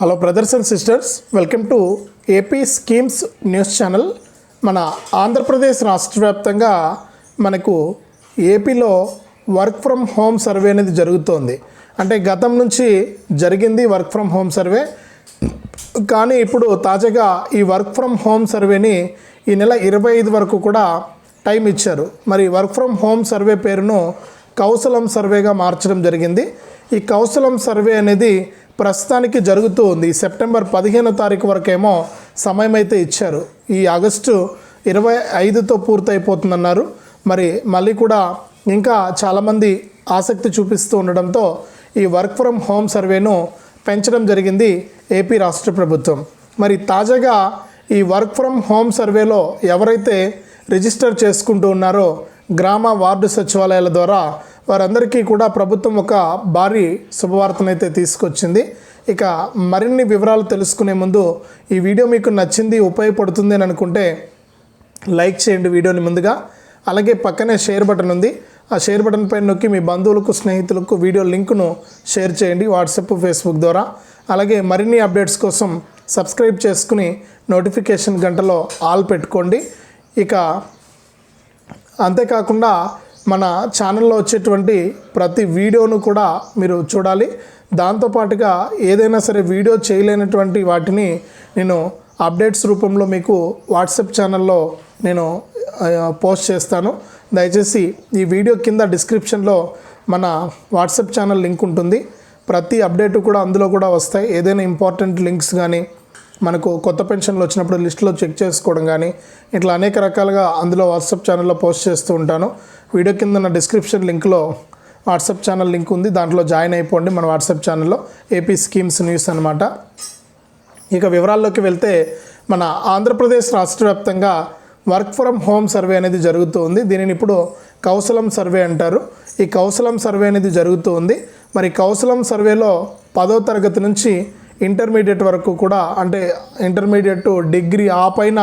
Hello brothers and sisters welcome to AP schemes news channel మన ఆంధ్రప్రదేశ్ రాష్ట్ర వ్యాప్తంగా మనకు ఏపీలో వర్క్ ఫ్రమ్ హోమ్ సర్వే అనేది జరుగుతోంది. అంటే గతం నుంచి జరిగింది వర్క్ ఫ్రమ్ హోమ్ సర్వే కానీ ఇప్పుడు తాజాగా ఈ వర్క్ ఫ్రమ్ హోమ్ సర్వేని ఈ నెల ఇరవై ఐదు వరకు కూడా టైం ఇచ్చారు. మరి వర్క్ ఫ్రమ్ హోమ్ సర్వే పేరును కౌశలం సర్వేగా మార్చడం జరిగింది. ఈ కౌశలం సర్వే అనేది ప్రస్తుతానికి జరుగుతూ ఉంది. సెప్టెంబర్ పదిహేనో తారీఖు వరకేమో సమయం అయితే ఇచ్చారు. ఈ ఆగస్టు ఇరవై ఐదుతో పూర్తయిపోతుందన్నారు. మరి మళ్ళీ కూడా ఇంకా చాలామంది ఆసక్తి చూపిస్తూ ఉండడంతో ఈ వర్క్ ఫ్రమ్ హోమ్ సర్వేను పెంచడం జరిగింది ఏపీ రాష్ట్ర ప్రభుత్వం. మరి తాజాగా ఈ వర్క్ ఫ్రమ్ హోమ్ సర్వేలో ఎవరైతే రిజిస్టర్ చేసుకుంటూ ఉన్నారో గ్రామ వార్డు సచివాలయాల ద్వారా వారందరికీ కూడా ప్రభుత్వం ఒక భారీ శుభవార్తనైతే తీసుకొచ్చింది. ఇక మరిన్ని వివరాలు తెలుసుకునే ముందు ఈ వీడియో మీకు నచ్చింది ఉపయోగపడుతుంది అని అనుకుంటే లైక్ చేయండి వీడియోని ముందుగా. అలాగే పక్కనే షేర్ బటన్ ఉంది. ఆ షేర్ బటన్ పైన నొక్కి మీ బంధువులకు స్నేహితులకు వీడియో లింకును షేర్ చేయండి వాట్సాప్ ఫేస్బుక్ ద్వారా. అలాగే మరిన్ని అప్డేట్స్ కోసం సబ్స్క్రైబ్ చేసుకుని నోటిఫికేషన్ గంటలో ఆల్ పెట్టుకోండి. ఇక అంతేకాకుండా మన ఛానల్లో వచ్చేటువంటి ప్రతి వీడియోను కూడా మీరు చూడాలి. దాంతోపాటుగా ఏదైనా సరే వీడియో చేయలేనటువంటి వాటిని నేను అప్డేట్స్ రూపంలో మీకు వాట్సాప్ ఛానల్లో నేను పోస్ట్ చేస్తాను. దయచేసి ఈ వీడియో కింద డిస్క్రిప్షన్లో మన వాట్సాప్ ఛానల్ లింక్ ఉంటుంది. ప్రతి అప్డేట్ కూడా అందులో కూడా వస్తాయి. ఏదైనా ఇంపార్టెంట్ లింక్స్ కానీ మనకు కొత్త పెన్షన్లు వచ్చినప్పుడు లిస్టులో చెక్ చేసుకోవడం కానీ ఇట్లా అనేక రకాలుగా అందులో వాట్సాప్ ఛానల్లో పోస్ట్ చేస్తూ ఉంటాను. వీడియో కింద డిస్క్రిప్షన్ లింక్లో వాట్సాప్ ఛానల్ లింక్ ఉంది. దాంట్లో జాయిన్ అయిపోండి మన వాట్సాప్ ఛానల్లో ఏపీ స్కీమ్స్ న్యూస్ అనమాట ఇక వివరాల్లోకి వెళ్తే మన ఆంధ్రప్రదేశ్ రాష్ట్ర వ్యాప్తంగా వర్క్ ఫ్రమ్ హోమ్ సర్వే అనేది జరుగుతూ ఉంది దీనిని ఇప్పుడు కౌశలం సర్వే అంటారు. ఈ కౌశలం సర్వే అనేది జరుగుతూ ఉంది మరి కౌశలం సర్వేలో పదో తరగతి నుంచి ఇంటర్మీడియట్ వరకు కూడా అంటే ఇంటర్మీడియట్ డిగ్రీ ఆ పైన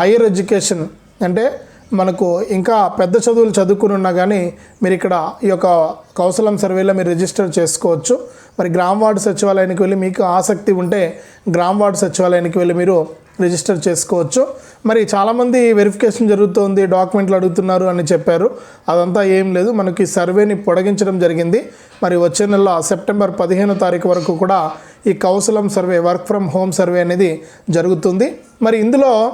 హైయర్ ఎడ్యుకేషన్ అంటే మనకు ఇంకా పెద్ద చదువులు చదువుకుని ఉన్నా కానీ మీరు ఇక్కడ ఈ యొక్క కౌశలం సర్వేలో మీరు రిజిస్టర్ చేసుకోవచ్చు. మరి గ్రామ వార్డు సచివాలయానికి వెళ్ళి మీకు ఆసక్తి ఉంటే గ్రామ వార్డు సచివాలయానికి వెళ్ళి మీరు రిజిస్టర్ చేసుకోవచ్చు. మరి చాలామంది వెరిఫికేషన్ జరుగుతోంది డాక్యుమెంట్లు అడుగుతున్నారు అని చెప్పారు. అదంతా ఏం లేదు. మనకి సర్వేని పొడిగించడం జరిగింది. మరి వచ్చే నెల సెప్టెంబర్ పదిహేను తారీఖు వరకు కూడా ఈ Kaushalam survey work from home survey అనేది జరుగుతుంది. మరి ఇందులో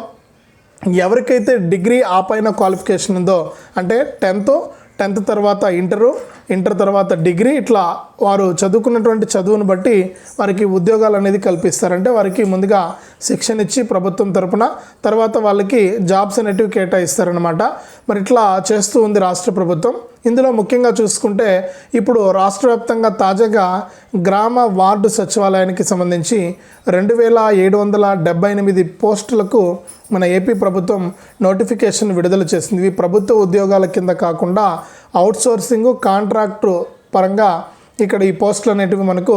ఎవరికైతే డిగ్రీ ఆ పైన క్వాలిఫికేషన్ ఉందో అంటే టెన్త్ టెన్త్ తర్వాత ఇంటరు ఇంటర్ తర్వాత డిగ్రీ ఇట్లా వారు చదువుకున్నటువంటి చదువును బట్టి వారికి ఉద్యోగాలు అనేది కల్పిస్తారంటే వారికి ముందుగా శిక్షణ ఇచ్చి ప్రభుత్వం తరపున తర్వాత వాళ్ళకి జాబ్స్ అనేటివి కేటాయిస్తారనమాట మరి ఇట్లా చేస్తూ ఉంది రాష్ట్ర ప్రభుత్వం. ఇందులో ముఖ్యంగా చూసుకుంటే ఇప్పుడు రాష్ట్ర వ్యాప్తంగా తాజాగా గ్రామ వార్డు సచివాలయానికి సంబంధించి రెండు వేల ఏడు వందల డెబ్బై ఎనిమిది పోస్టులకు మన ఏపీ ప్రభుత్వం నోటిఫికేషన్ విడుదల చేసింది. ఇవి ప్రభుత్వ ఉద్యోగాల కింద కాకుండా అవుట్సోర్సింగ్ కాంట్రాక్టు పరంగా ఇక్కడ ఈ పోస్టులు అనేటివి మనకు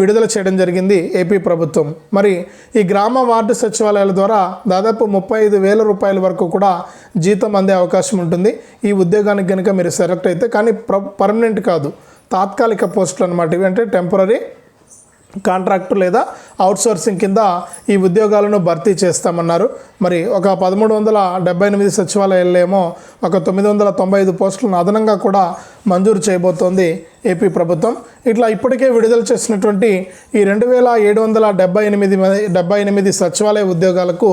విడుదల చేయడం జరిగింది ఏపీ ప్రభుత్వం. మరి ఈ గ్రామ వార్డు సచివాలయాల ద్వారా దాదాపు ముప్పై ఐదు వేల రూపాయల వరకు కూడా జీతం అందే అవకాశం ఉంటుంది. ఈ ఉద్యోగానికి కనుక మీరు సెలెక్ట్ అయితే కానీ ప్ర పర్మనెంట్ కాదు తాత్కాలిక పోస్టులు అనమాట ఇవి. అంటే టెంపరీ కాంట్రాక్టు లేదా అవుట్సోర్సింగ్ కింద ఈ ఉద్యోగాలను భర్తీ చేస్తామన్నారు. మరి ఒక పదమూడు వందల డెబ్బై ఎనిమిది సచివాలయాల్లో ఒక తొమ్మిది వందల తొంభై ఐదు పోస్టులను అదనంగా కూడా మంజూరు చేయబోతోంది ఏపీ ప్రభుత్వం. ఇట్లా ఇప్పటికే విడుదల చేసినటువంటి ఈ రెండు వేల ఏడు వందల డెబ్బై ఎనిమిది డెబ్బై ఎనిమిది సచివాలయ ఉద్యోగాలకు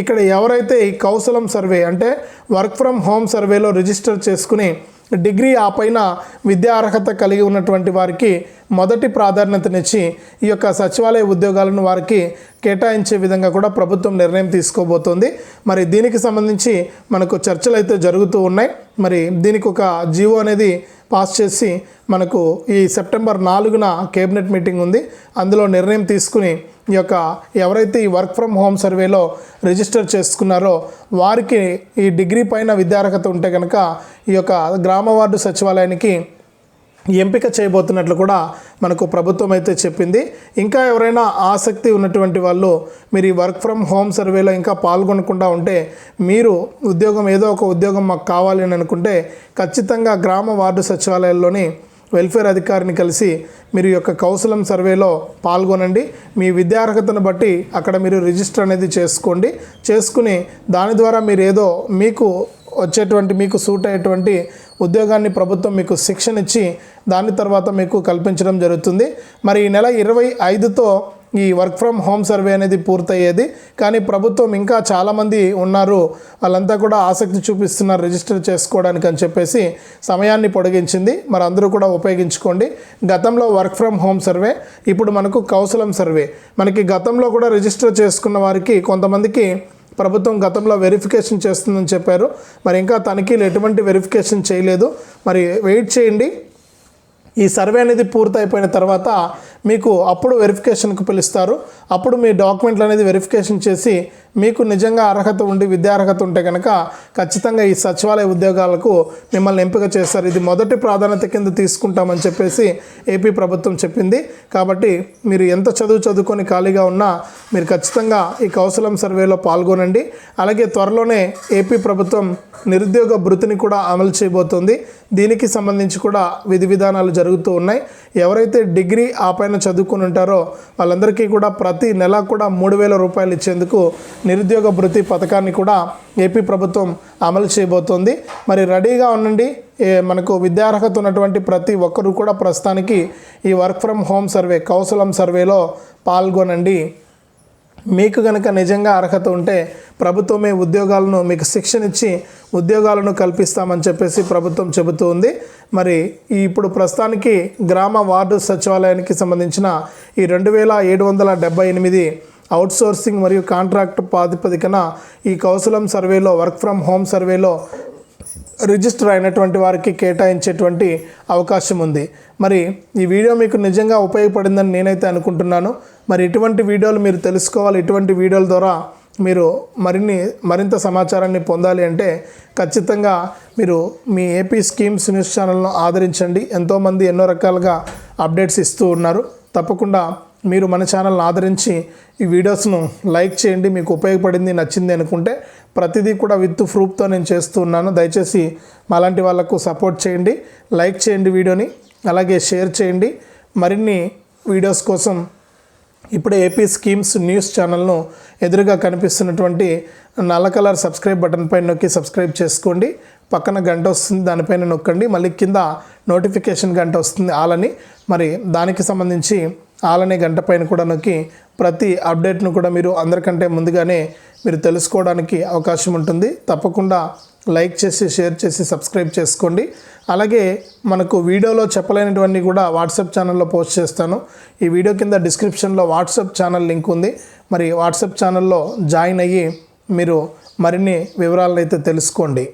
ఇక్కడ ఎవరైతే ఈ కౌశలం సర్వే అంటే వర్క్ ఫ్రమ్ హోమ్ సర్వేలో రిజిస్టర్ చేసుకుని డిగ్రీ ఆ పైన విద్యా అర్హత కలిగి ఉన్నటువంటి వారికి మొదటి ప్రాధాన్యతనిచ్చి ఈ యొక్క సచివాలయ ఉద్యోగాలను వారికి కేటాయించే విధంగా కూడా ప్రభుత్వం నిర్ణయం తీసుకోబోతోంది. మరి దీనికి సంబంధించి మనకు చర్చలు అయితే జరుగుతూ ఉన్నాయి. మరి దీనికి ఒక జీవో అనేది పాస్ చేసి మనకు ఈ సెప్టెంబర్ నాలుగున కేబినెట్ మీటింగ్ ఉంది. అందులో నిర్ణయం తీసుకుని యొక్క ఎవరైతే ఈ వర్క్ ఫ్రమ్ హోమ్ సర్వేలో రిజిస్టర్ చేసుకున్నారో వారికి ఈ డిగ్రీ పైన విద్యార్హత ఉంటే కనుక ఈ యొక్క గ్రామ వార్డు సచివాలయానికి ఎంపిక చేయబోతున్నట్లు కూడా మనకు ప్రభుత్వం అయితే చెప్పింది. ఇంకా ఎవరైనా ఆసక్తి ఉన్నటువంటి వాళ్ళు మీరు ఈ వర్క్ ఫ్రమ్ హోమ్ సర్వేలో ఇంకా పాల్గొనకుండా ఉంటే మీరు ఉద్యోగం ఏదో ఒక ఉద్యోగం మాకు కావాలి అని అనుకుంటే ఖచ్చితంగా గ్రామ వార్డు సచివాలయాల్లోని వెల్ఫేర్ అధికారిని కలిసి మీరు యొక్క కౌశలం సర్వేలో పాల్గొనండి. మీ విద్యార్హతను బట్టి అక్కడ మీరు రిజిస్టర్ అనేది చేసుకోండి. చేసుకుని దాని ద్వారా మీరు ఏదో మీకు వచ్చేటువంటి మీకు సూట్ అయ్యేటువంటి ఉద్యోగాన్ని ప్రభుత్వం మీకు శిక్షణ ఇచ్చి దాని తర్వాత మీకు కల్పించడం జరుగుతుంది. మరి ఈ నెల ఇరవై ఐదుతో ఈ వర్క్ ఫ్రమ్ హోమ్ సర్వే అనేది పూర్తయ్యేది. కానీ ప్రభుత్వం ఇంకా చాలామంది ఉన్నారు. వాళ్ళంతా కూడా ఆసక్తి చూపిస్తున్నారు రిజిస్టర్ చేసుకోవడానికి అని చెప్పేసి సమయాన్ని పొడిగించింది. మరి అందరూ కూడా ఉపయోగించుకోండి. గతంలో వర్క్ ఫ్రమ్ హోమ్ సర్వే ఇప్పుడు మనకు కౌశలం సర్వే. మనకి గతంలో కూడా రిజిస్టర్ చేసుకున్న వారికి కొంతమందికి ప్రభుత్వం గతంలో వెరిఫికేషన్ చేస్తుందని చెప్పారు. మరి ఇంకా తనిఖీలు ఎటువంటి వెరిఫికేషన్ చేయలేదు. మరి వెయిట్ చేయండి. ఈ సర్వే అనేది పూర్తయిపోయిన తర్వాత మీకు అప్పుడు వెరిఫికేషన్కు పిలుస్తారు. అప్పుడు మీ డాక్యుమెంట్లు అనేది వెరిఫికేషన్ చేసి మీకు నిజంగా అర్హత ఉండి విద్యార్హత ఉంటే కనుక ఖచ్చితంగా ఈ సచివాలయ ఉద్యోగాలకు మిమ్మల్ని ఎంపిక చేస్తారు. ఇది మొదటి ప్రాధాన్యత కింద తీసుకుంటామని చెప్పేసి ఏపీ ప్రభుత్వం చెప్పింది. కాబట్టి మీరు ఎంత చదువు చదువుకొని ఖాళీగా ఉన్నా మీరు ఖచ్చితంగా ఈ కౌశలం సర్వేలో పాల్గొనండి. అలాగే త్వరలోనే ఏపీ ప్రభుత్వం నిరుద్యోగ భృతిని కూడా అమలు చేయబోతోంది. దీనికి సంబంధించి కూడా విధి విధానాలు జరుగుతూ ఉన్నాయి. ఎవరైతే డిగ్రీ ఆ పైన చదువుకుని ఉంటారో వాళ్ళందరికీ కూడా ప్రతి నెల కూడా మూడు వేల రూపాయలు ఇచ్చేందుకు నిరుద్యోగ భృతి పథకాన్ని కూడా ఏపీ ప్రభుత్వం అమలు చేయబోతోంది. మరి రెడీగా ఉండండి. మనకు విద్యార్హత ఉన్నటువంటి ప్రతి ఒక్కరూ కూడా ప్రస్తుతానికి ఈ వర్క్ ఫ్రమ్ హోమ్ సర్వే కౌశలం సర్వేలో పాల్గొనండి. మీకు కనుక నిజంగా అర్హత ఉంటే ప్రభుత్వమే ఉద్యోగాలను మీకు శిక్షణ ఇచ్చి ఉద్యోగాలను కల్పిస్తామని చెప్పేసి ప్రభుత్వం చెబుతూ ఉంది. మరి ఇప్పుడు ప్రస్తుతానికి గ్రామ వార్డు సచివాలయానికి సంబంధించిన ఈ రెండు వేల ఏడు వందల డెబ్బై ఎనిమిది అవుట్సోర్సింగ్ మరియు కాంట్రాక్ట్ ప్రాతిపదికన ఈ కౌశలం సర్వేలో వర్క్ ఫ్రమ్ హోమ్ సర్వేలో రిజిస్టర్ అయినటువంటి వారికి కేటాయించేటువంటి అవకాశం ఉంది. మరి ఈ వీడియో మీకు నిజంగా ఉపయోగపడిందని నేనైతే అనుకుంటున్నాను. మరి ఇటువంటి వీడియోలు మీరు తెలుసుకోవాలి. ఇటువంటి వీడియోల ద్వారా మీరు మరిన్ని మరింత సమాచారాన్ని పొందాలి అంటే ఖచ్చితంగా మీరు మీ ఏపీ స్కీమ్స్ న్యూస్ ఛానల్ను ఆదరించండి. ఎంతోమంది ఎన్నో రకాలుగా అప్డేట్స్ ఇస్తూ ఉన్నారు. తప్పకుండా మీరు మన ఛానల్ని ఆదరించి ఈ వీడియోస్ను లైక్ చేయండి. మీకు ఉపయోగపడింది నచ్చింది అనుకుంటే ప్రతిదీ కూడా విత్ ప్రూఫ్తో నేను చేస్తూ ఉన్నాను. దయచేసి మాలాంటి వాళ్ళకు సపోర్ట్ చేయండి లైక్ చేయండి వీడియోని అలాగే షేర్ చేయండి. మరిన్ని వీడియోస్ కోసం ఇప్పుడే ఏపీ స్కీమ్స్ న్యూస్ ఛానల్ను ఎదురుగా కనిపిస్తున్నటువంటి నల్ల కలర్ సబ్స్క్రైబ్ బటన్ పైన నొక్కి సబ్స్క్రైబ్ చేసుకోండి. పక్కన గంట వస్తుంది దానిపైన నొక్కండి. మళ్ళీ కింద నోటిఫికేషన్ గంట వస్తుంది ఆలని మరి దానికి సంబంధించి ఆలనే గంట పైన కూడా నొక్కి ప్రతి అప్డేట్ను కూడా మీరు అందరికంటే ముందుగానే మీరు తెలుసుకోవడానికి అవకాశం ఉంటుంది. తప్పకుండా లైక్ చేసి షేర్ చేసి సబ్స్క్రైబ్ చేసుకోండి. అలాగే మనకు వీడియోలో చెప్పలేనటువంటి కూడా వాట్సాప్ ఛానల్లో పోస్ట్ చేస్తాను. ఈ వీడియో కింద డిస్క్రిప్షన్లో వాట్సాప్ ఛానల్ లింక్ ఉంది. మరి వాట్సాప్ ఛానల్లో జాయిన్ అయ్యి మీరు మరిన్ని వివరాలను అయితే తెలుసుకోండి.